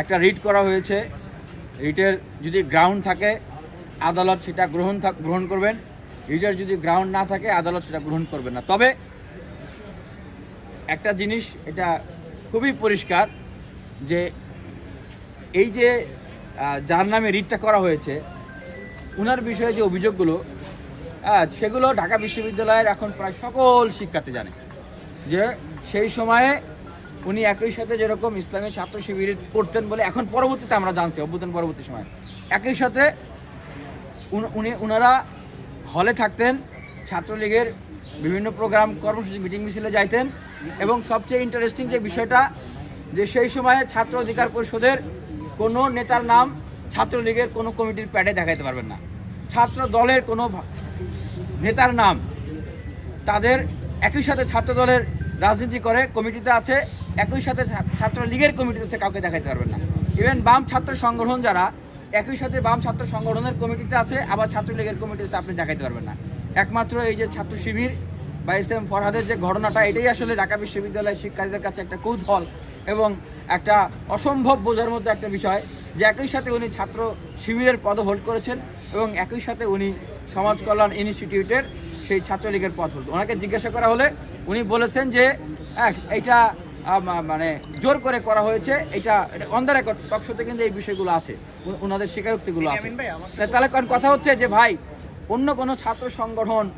একটা রিট করা হয়েছে। রিটের যদি গ্রাউন্ড থাকে, আদালত সেটা গ্রহণ গ্রহণ করবেন। রিটের যদি গ্রাউন্ড না থাকে, আদালত সেটা গ্রহণ করবেন না। তবে একটা জিনিস, এটা খুবই পরিষ্কার যে এই যে যার নামে রিটটা করা হয়েছে ওনার বিষয়ে যে অভিযোগগুলো সেগুলো ঢাকা বিশ্ববিদ্যালয়ের এখন প্রায় সকল শিক্ষার্থী জানে যে সেই সময়ে উনি একই সাথে যেরকম ইসলামী ছাত্র শিবির করতেন বলে এখন পরবর্তীতে আমরা জানছি, অভ্যুত্থান পরবর্তী সময়। একই সাথে উনি ওনারা হলে থাকতেন, ছাত্রলীগের বিভিন্ন প্রোগ্রাম, কর্মসূচি, মিটিং, মিছিলে যাইতেন এবং সবচেয়ে ইন্টারেস্টিং যে বিষয়টা, যে সেই সময়ে ছাত্র অধিকার পরিষদের কোনো নেতার নাম ছাত্রলীগের কোনো কমিটির প্যাডে দেখাইতে পারবেন না। ছাত্র দলের কোনো নেতার নাম তাদের একই সাথে ছাত্র দলের রাজনীতি করে, কমিটিতে আছে, একই সাথে ছাত্রলীগের কমিটিতে সে কাউকে দেখাইতে পারবেন না। ইভেন বাম ছাত্র সংগঠন যারা, একই সাথে বাম ছাত্র সংগঠনের কমিটিতে আছে, আবার ছাত্রলীগের কমিটিতে আপনি দেখাইতে পারবেন না। একমাত্র এই যে ছাত্র শিবির বা এস এম ফরহাদের যে ঘটনাটা, এটাই আসলে ঢাকা বিশ্ববিদ্যালয়ের শিক্ষার্থীদের কাছে একটা কৌতূহল এবং একটা অসম্ভব বোঝার মতো একটা বিষয় যে একই সাথে উনি ছাত্র শিবিরের পদ হোল্ড করেছেন এবং একই সাথে উনি সমাজ কল্যাণ ইনস্টিটিউটের সেই ছাত্রলীগের পদ হোল্ড ওনাকে জিজ্ঞাসা করা হলে উনি বলেছেন যে মা- মানে জোর করে করা হয়েছে। এটা অন দ্য রেকর্ড টকশোতে কিন্তু এই বিষয়গুলো আছে। ওনাদের স্বীকারোক্তিগুলো আছে। তাহলে কারণ কথা হচ্ছে যে ভাই অন্য কোনো ছাত্র সংগঠন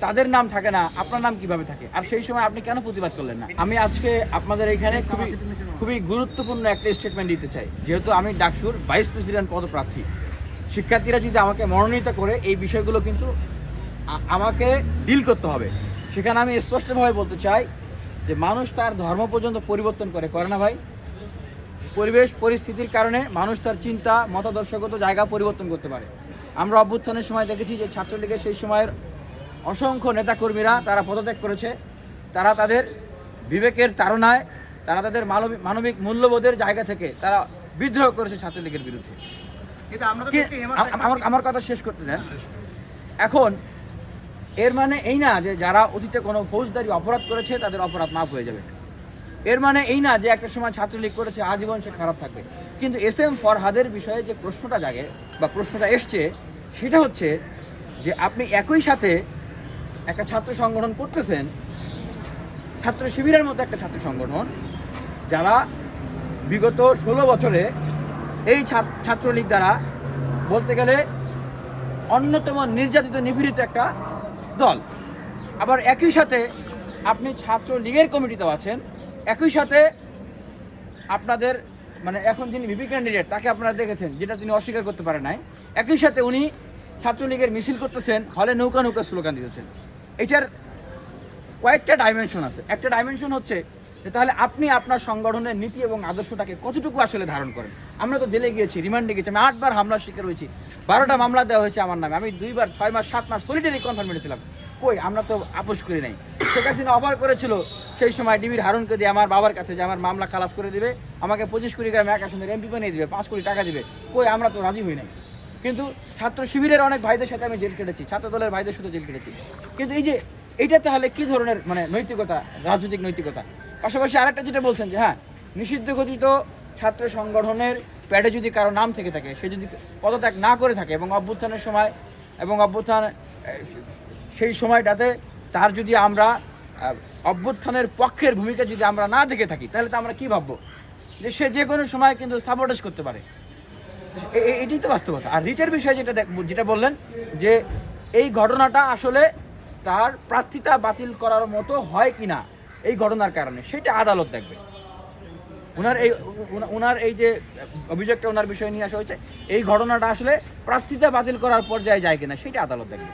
তাদের নাম থাকে না আপনার নাম কীভাবে থাকে? আর সেই সময় আপনি কেন প্রতিবাদ করলেন না? আমি আজকে আপনাদের এখানে খুবই খুবই গুরুত্বপূর্ণ একটা স্টেটমেন্ট দিতে চাই। যেহেতু আমি ডাকসুর ভাইস প্রেসিডেন্ট পদপ্রার্থী। শিক্ষার্থীরা যদি আমাকে মনোনীত করে এই বিষয়গুলো কিন্তু আমাকে ডিল করতে হবে। সেখানে আমি স্পষ্টভাবে বলতে চাই যে মানুষ তার ধর্ম পর্যন্ত পরিবর্তন করে করে না ভাই? পরিবেশ পরিস্থিতির কারণে মানুষ তার চিন্তা মতাদর্শগত জায়গা পরিবর্তন করতে পারে। আমরা অভ্যুত্থানের সময় দেখেছি যে ছাত্রলীগের সেই সময়ের অসংখ্য নেতাকর্মীরা তারা পদত্যাগ করেছে। তারা তাদের বিবেকের তাড়নায় তারা তাদের মানবিক মানবিক মূল্যবোধের জায়গা থেকে তারা বিদ্রোহ করেছে ছাত্রলীগের বিরুদ্ধে। কিন্তু আমার কথা শেষ করতে দেন। এখন এর মানে এই না যে যারা অতীতে কোনো ফৌজদারি অপরাধ করেছে, তাদের অপরাধ মাফ হয়ে যাবে। এর মানে এই না যে একটা সময় ছাত্রলীগ করেছে, আজীবন সে খারাপ থাকবে। কিন্তু এস এম ফরহাদের বিষয়ে যে প্রশ্নটা জাগে বা প্রশ্নটা এসছে, সেটা হচ্ছে যে আপনি একই সাথে একটা ছাত্র সংগঠন করতেছেন, ছাত্র শিবিরের মতো একটা ছাত্র সংগঠন, যারা বিগত ষোলো বছরে এই ছাত্রলীগ দ্বারা বলতে গেলে অন্যতম নির্যাতিত নিপীড়িত একটা দল। আবার একই সাথে আপনি ছাত্র লীগের কমিটিতেও আছেন, একই সাথে আপনাদের মানে এখন যিনি ভিপি ক্যান্ডিডেট তাকে আপনারা দেখেছেন, যেটা তিনি অস্বীকার করতে পারেন নাই। একই সাথে উনি ছাত্রলীগের মিছিল করতেছেন, হলে নৌকা নৌকা স্লোগান দিতেছেন এটার কয়েকটা ডাইমেনশন আছে। একটা ডাইমেনশন হচ্ছে যে তাহলে আপনি আপনার সংগঠনের নীতি এবং আদর্শটাকে কতটুকু আসলে ধারণ করেন? আমরা তো জেলে গিয়েছি, রিমান্ডে গেছি আমি আটবার হামলার শিকার হয়েছি। বারোটা মামলা দেওয়া হয়েছে আমার নামে, আমি দুইবার, ছয় মাস, সাত মাস সলিটারি কনফার্মেন্টে ছিলাম কই, আমরা তো আপোষ করি নাই। শেখ হাসিনা অফার করেছিল সেই সময় ডিবির হারুনকে দিয়ে আমার বাবার কাছে যে আমার মামলা খালাস করে দিবে, আমাকে পঁচিশ কোটি গ্রাম এক আসনের এমপি বানিয়ে দিবে, পাঁচ কোটি টাকা দিবে। কই, আমরা তো রাজি হই নাই। কিন্তু ছাত্র শিবিরের অনেক ভাইদের সাথে আমি জেল কেটেছি ছাত্র দলের ভাইদের সাথে জেল কেটেছি। কিন্তু এই যে, এইটা তাহলে কি ধরনের মানে নৈতিকতা, রাজনৈতিক নৈতিকতা? পাশাপাশি আরেকটা যেটা বলছেন যে হ্যাঁ নিষিদ্ধ ঘোষিত ছাত্র সংগঠনের প্যাডে যদি কারও নাম থেকে থাকে, সে যদি পদত্যাগ না করে থাকে এবং অভ্যুত্থানের সময়, এবং অভ্যুত্থান, সেই সময়টাতে তার যদি আমরা অভ্যুত্থানের পক্ষের ভূমিকা যদি আমরা না দেখে থাকি, তাহলে তো আমরা কি ভাববো? যে সে যে কোনো সময় কিন্তু সাপোর্টেজ করতে পারে। এটাই তো বাস্তবতা। আর রিটের বিষয়ে যেটা দেখ- যেটা বললেন যে, এই ঘটনাটা আসলে তার প্রার্থিতা বাতিল করার মতো হয় কিনা এই ঘটনার কারণে, সেটা আদালত দেখবে। ওনার এই ওনার এই যে অভিযোগটা ওনার বিষয়ে নিয়ে আসা হয়েছে, এই ঘটনাটা আসলে প্রার্থিতা বাতিল করার পর্যায়ে যায় কিনা, সেটা আদালত দেখবে।